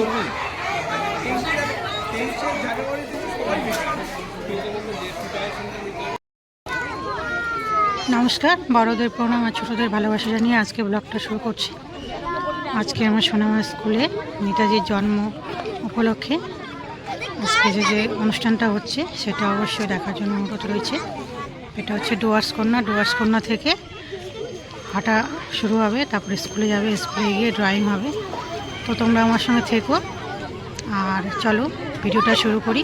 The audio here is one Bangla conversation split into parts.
করবি? নমস্কার, বড়দের প্রণাম আর ছোটদের ভালোবাসা জানিয়ে আজকে ব্লগটা শুরু করছি। আজকে আমার সোনামা স্কুলে নেতাজির জন্ম উপলক্ষে আজকে যে যে অনুষ্ঠানটা হচ্ছে, সেটা অবশ্যই দেখার জন্য অনুরোধ রয়েছে। এটা হচ্ছে ডুয়ার্স কন্যা। ডুয়ার্স কন্যা থেকে হাঁটা শুরু হবে, তারপরে স্কুলে যাবে, স্কুলে গিয়ে ড্রয়িং হবে। তো তোমরা আমার সঙ্গে থেকো। আর চলো, ভিডিওটা শুরু করি।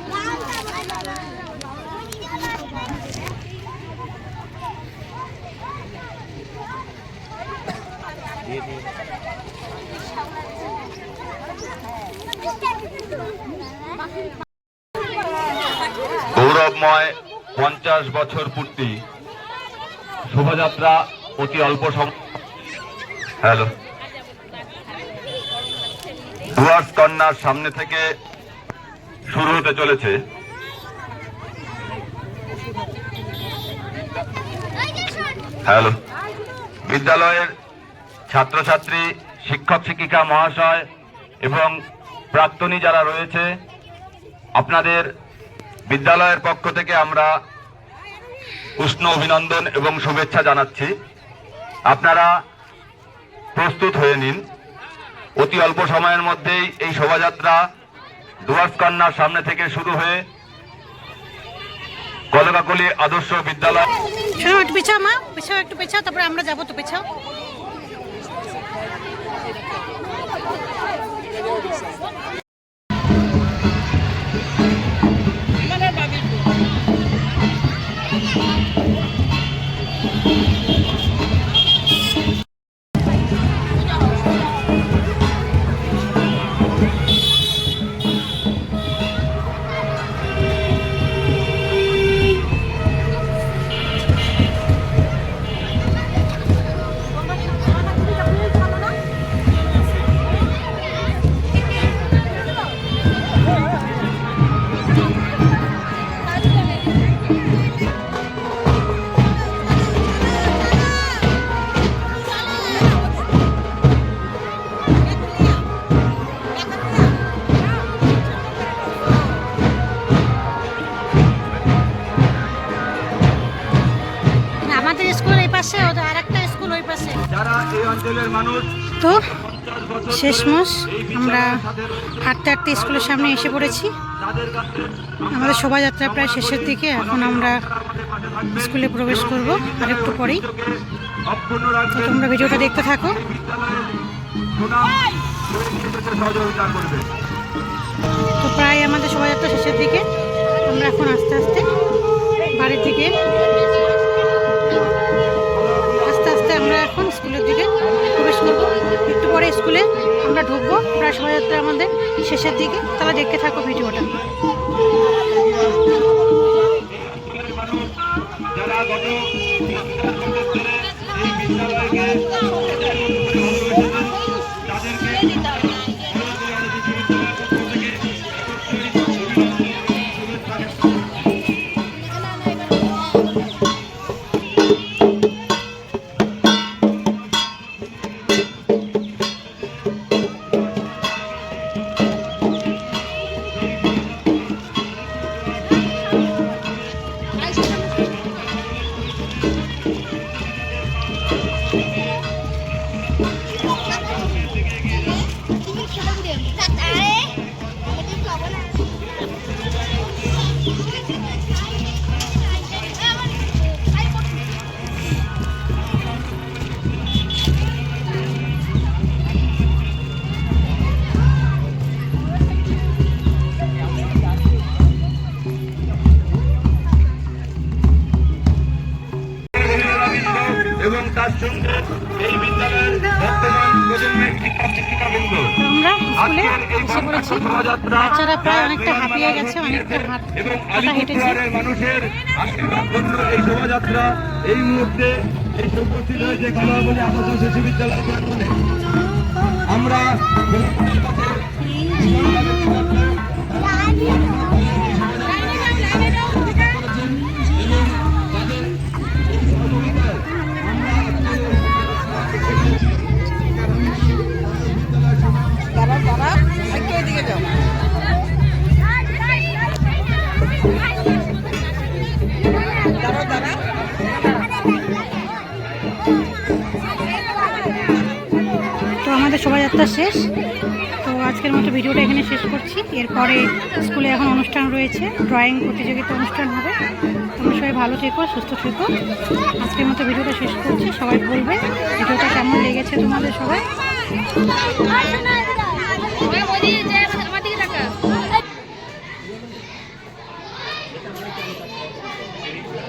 গৌরবময় পঞ্চাশ বছর পূর্তি। শোভাযাত্রা অতি অল্প সময় হ্যালো। ডুয়ার্স কন্যার সামনে থেকে শুরু হতে চলেছে। হ্যালো। বিদ্যালয়ের ছাত্রছাত্রী, শিক্ষক, শিক্ষিকা, মহাশয় এবং প্রাক্তনী যারা রয়েছে, আপনাদের বিদ্যালয়ের পক্ষ থেকে আমরা উষ্ণ অভিনন্দন এবং শুভেচ্ছা জানাচ্ছি। আপনারা প্রস্তুত হয়ে নিন। অতি অল্প সময়ের মধ্যেই এই শোভাযাত্রা ডুয়ার্স কন্যার সামনে থেকে শুরু হয়ে কলকাকলি আদর্শ বিদ্যালয় একটু একটু পেছাও, তারপরে আমরা যাব তো পেছাও। পাশে ওদের আর একটা স্কুল ওই পাশে। তো শেষমাস আমরা হাঁটতে হাঁটতে স্কুলের সামনে এসে পড়েছি। আমাদের শোভাযাত্রা প্রায় শেষের দিকে এখন আমরা স্কুলে প্রবেশ করব আর একটু পরেই। তো তোমরা ভিডিওটা দেখতে থাকো। তো প্রায় আমাদের শোভাযাত্রা শেষের দিকে। আমরা এখন আস্তে আস্তে বাড়ির দিকে শোভাযাত্রা আমাদের শেষের দিকে। তারা দেখতে থাকো ভিডিওটা। তার সঙ্গে এই বিদ্যালয়ের বর্তমান প্রজন্মের শিক্ষক শিক্ষিকাবৃন্দ আমরা স্কুলে এসে পড়েছি। বাচ্চারা প্রায় অনেকটা হাঁপিয়ে গেছে অনেকটা হাঁট এবং আলিপুরদুয়ারের মানুষের আশীর্বাদ এই শোভাযাত্রা এই মুহূর্তে এই উপস্থিত হয়েছে কলাবলী আদর্শ শিশু বিদ্যালয় প্রাঙ্গণে। আমরা তো আমাদের শোভাযাত্রা শেষ তো আজকের মতো ভিডিওটা এখানে শেষ করছি এরপরে স্কুলে এখন অনুষ্ঠান রয়েছে ড্রয়িং প্রতিযোগিতা অনুষ্ঠান হবে তোমরা সবাই ভালো থেকো সুস্থ থেকো আজকের মতো ভিডিওটা শেষ করছি সবাই বলবে ভিডিওটা কেমন লেগেছে তোমাদের সবাই